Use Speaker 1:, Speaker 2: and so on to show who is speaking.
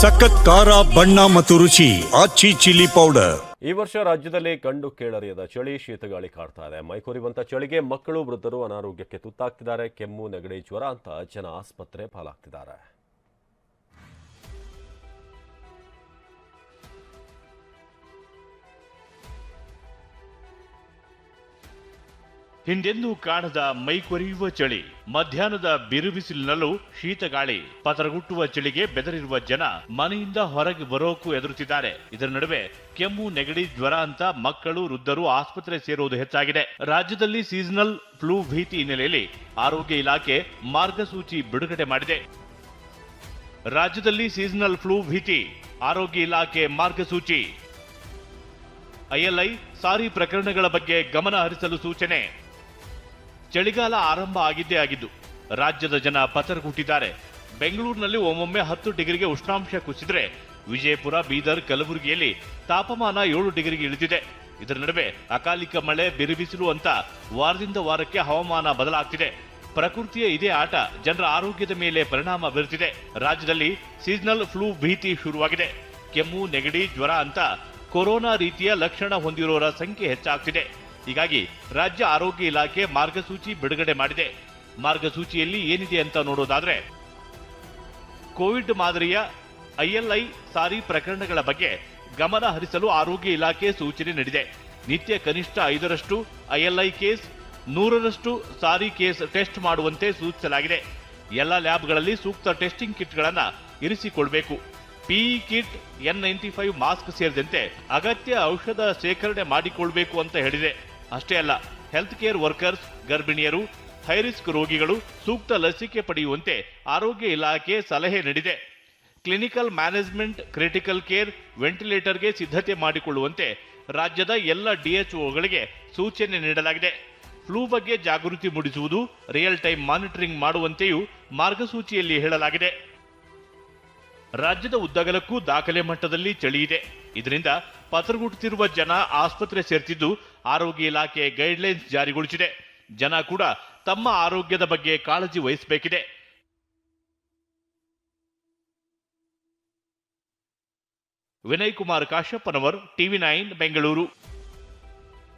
Speaker 1: ಸಖತ್ ಖಾರ, ಬಣ್ಣ ಮತ್ತು ರುಚಿ, ಆಚಿ ಚಿಲ್ಲಿ ಪೌಡರ್.
Speaker 2: ಈ ವರ್ಷ ರಾಜ್ಯದಲ್ಲಿ ಕಂಡು ಕೇಳರಿಯದ ಚಳಿ ಶೀತಗಾಳಿ ಕಾಡ್ತಾ ಇದೆ. ಮೈಕೊರಿವಂತ ಚಳಿಗೆ ಮಕ್ಕಳು, ವೃದ್ಧರು ಅನಾರೋಗ್ಯಕ್ಕೆ ತುತ್ತಾಗ್ತಿದ್ದಾರೆ. ಕೆಮ್ಮು, ನೆಗಡಿ, ಜ್ವರ ಅಂತ ಜನ ಆಸ್ಪತ್ರೆ ಪಾಲಾಗ್ತಿದ್ದಾರೆ.
Speaker 3: ಹಿಂದೆಂದೂ ಕಾಣದ ಮೈಕೊರೆಯುವ ಚಳಿ, ಮಧ್ಯಾಹ್ನದ ಬಿರುಬಿಸಿಲಿನಲ್ಲೂ ಶೀತಗಾಳಿ ಪತರಗುಟ್ಟುವ ಚಳಿಗೆ ಬೆದರಿರುವ ಜನ ಮನೆಯಿಂದ ಹೊರಗೆ ಬರೋಕು ಎದುರುತ್ತಿದ್ದಾರೆ ಇದರ ನಡುವೆ ಕೆಮ್ಮು, ನೆಗಡಿ, ಜ್ವರ ಅಂತ ಮಕ್ಕಳು, ವೃದ್ಧರು ಆಸ್ಪತ್ರೆ ಸೇರುವುದು ಹೆಚ್ಚಾಗಿದೆ. ರಾಜ್ಯದಲ್ಲಿ ಸೀಸನಲ್ ಫ್ಲೂ ಭೀತಿ ಹಿನ್ನೆಲೆಯಲ್ಲಿ ಆರೋಗ್ಯ ಇಲಾಖೆ ಮಾರ್ಗಸೂಚಿ ಬಿಡುಗಡೆ ಮಾಡಿದೆ. ರಾಜ್ಯದಲ್ಲಿ ಸೀಸನಲ್ ಫ್ಲೂ ಭೀತಿ, ಆರೋಗ್ಯ ಇಲಾಖೆ ಮಾರ್ಗಸೂಚಿ. ಐಎಲ್ಐ, ಸಾರಿ ಪ್ರಕರಣಗಳ ಬಗ್ಗೆ ಗಮನ ಹರಿಸಲು ಸೂಚನೆ. ಚಳಿಗಾಲ ಆರಂಭ ಆಗಿದ್ದೇ ಆಗಿದ್ದು, ರಾಜ್ಯದ ಜನ ಪತರಗುಟ್ಟಿದ್ದಾರೆ. ಬೆಂಗಳೂರಿನಲ್ಲಿ ಒಮ್ಮೊಮ್ಮೆ ಹತ್ತು ಡಿಗ್ರಿಗೆ ಉಷ್ಣಾಂಶ ಕುಸಿದ್ರೆ, ವಿಜಯಪುರ, ಬೀದರ್, ಕಲಬುರಗಿಯಲ್ಲಿ ತಾಪಮಾನ ಏಳು ಡಿಗ್ರಿಗೆ ಇಳಿದಿದೆ. ಇದರ ನಡುವೆ ಅಕಾಲಿಕ ಮಳೆ ಬಿರುಬಿಸಿಲು ಅಂತ ವಾರದಿಂದ ವಾರಕ್ಕೆ ಹವಾಮಾನ ಬದಲಾಗ್ತಿದೆ. ಪ್ರಕೃತಿಯ ಇದೇ ಆಟ ಜನರ ಆರೋಗ್ಯದ ಮೇಲೆ ಪರಿಣಾಮ ಬೀರುತ್ತಿದೆ ರಾಜ್ಯದಲ್ಲಿ ಸೀಸನಲ್ ಫ್ಲೂ ಭೀತಿ ಶುರುವಾಗಿದೆ. ಕೆಮ್ಮು, ನೆಗಡಿ, ಜ್ವರ ಅಂತ ಕೊರೋನಾ ರೀತಿಯ ಲಕ್ಷಣ ಹೊಂದಿರೋರ ಸಂಖ್ಯೆ ಹೆಚ್ಚಾಗ್ತಿದೆ. ಹೀಗಾಗಿ ರಾಜ್ಯ ಆರೋಗ್ಯ ಇಲಾಖೆ ಮಾರ್ಗಸೂಚಿ ಬಿಡುಗಡೆ ಮಾಡಿದೆ. ಮಾರ್ಗಸೂಚಿಯಲ್ಲಿ ಏನಿದೆ ಅಂತ ನೋಡೋದಾದ್ರೆ, ಕೋವಿಡ್ ಮಾದರಿಯ ಐಎಲ್ಐ ಸಾರಿ ಪ್ರಕರಣಗಳ ಬಗ್ಗೆ ಗಮನ ಹರಿಸಲು ಆರೋಗ್ಯ ಇಲಾಖೆ ಸೂಚನೆ ನೀಡಿದೆ. ನಿತ್ಯ ಕನಿಷ್ಠ ಐದರಷ್ಟು ಐಎಲ್ಐ ಕೇಸ್, ನೂರರಷ್ಟು ಸಾರಿ ಕೇಸ್ ಟೆಸ್ಟ್ ಮಾಡುವಂತೆ ಸೂಚಿಸಲಾಗಿದೆ. ಎಲ್ಲ ಲ್ಯಾಬ್ಗಳಲ್ಲಿ ಸೂಕ್ತ ಟೆಸ್ಟಿಂಗ್ ಕಿಟ್ಗಳನ್ನು ಇರಿಸಿಕೊಳ್ಬೇಕು. PE kit, N ninety five mask ಸೇರಿದಂತೆ ಅಗತ್ಯ ಔಷಧ ಶೇಖರಣೆ ಮಾಡಿಕೊಳ್ಬೇಕು ಅಂತ ಹೇಳಿದೆ. ಅಷ್ಟೇ ಅಲ್ಲ ಹೆಲ್ತ್ ಕೇರ್ ವರ್ಕರ್ಸ್ ಗರ್ಭಿಣಿಯರು ಹೈರಿಸ್ಕ್ ರೋಗಿಗಳು ಸೂಕ್ತ ಲಸಿಕೆ ಪಡೆಯುವಂತೆ ಆರೋಗ್ಯ ಇಲಾಖೆ ಸಲಹೆ ನೀಡಿದೆ. ಕ್ಲಿನಿಕಲ್ ಮ್ಯಾನೇಜ್ಮೆಂಟ್ ಕ್ರಿಟಿಕಲ್ ಕೇರ್ ವೆಂಟಿಲೇಟರ್ಗೆ ಸಿದ್ಧತೆ ಮಾಡಿಕೊಳ್ಳುವಂತೆ ರಾಜ್ಯದ ಎಲ್ಲ ಡಿಎಚ್ಒಗಳಿಗೆ ಸೂಚನೆ ನೀಡಲಾಗಿದೆ. ಫ್ಲೂ ಬಗ್ಗೆ ಜಾಗೃತಿ ಮೂಡಿಸುವುದು ರಿಯಲ್ ಟೈಮ್ ಮಾನಿಟರಿಂಗ್ ಮಾಡುವಂತೆಯೂ ಮಾರ್ಗಸೂಚಿಯಲ್ಲಿ ಹೇಳಲಾಗಿದೆ. ರಾಜ್ಯದ ಉದ್ದಗಲಕ್ಕೂ ದಾಖಲೆ ಮಟ್ಟದಲ್ಲಿ ಚಳಿ ಇದೆ. ಇದರಿಂದ ಪತ್ರಗುಟ್ಟುತ್ತಿರುವ ಜನ ಆಸ್ಪತ್ರೆ ಸೇರ್ತಿದ್ದು ಆರೋಗ್ಯ ಇಲಾಖೆ ಗೈಡ್ಲೈನ್ಸ್ ಜಾರಿಗೊಳಿಸಿದೆ. ಜನ ಕೂಡ ತಮ್ಮ ಆರೋಗ್ಯದ ಬಗ್ಗೆ ಕಾಳಜಿ ವಹಿಸಬೇಕಿದೆ. Vinay Kumar Kashyappanavar TV nine, Bengaluru.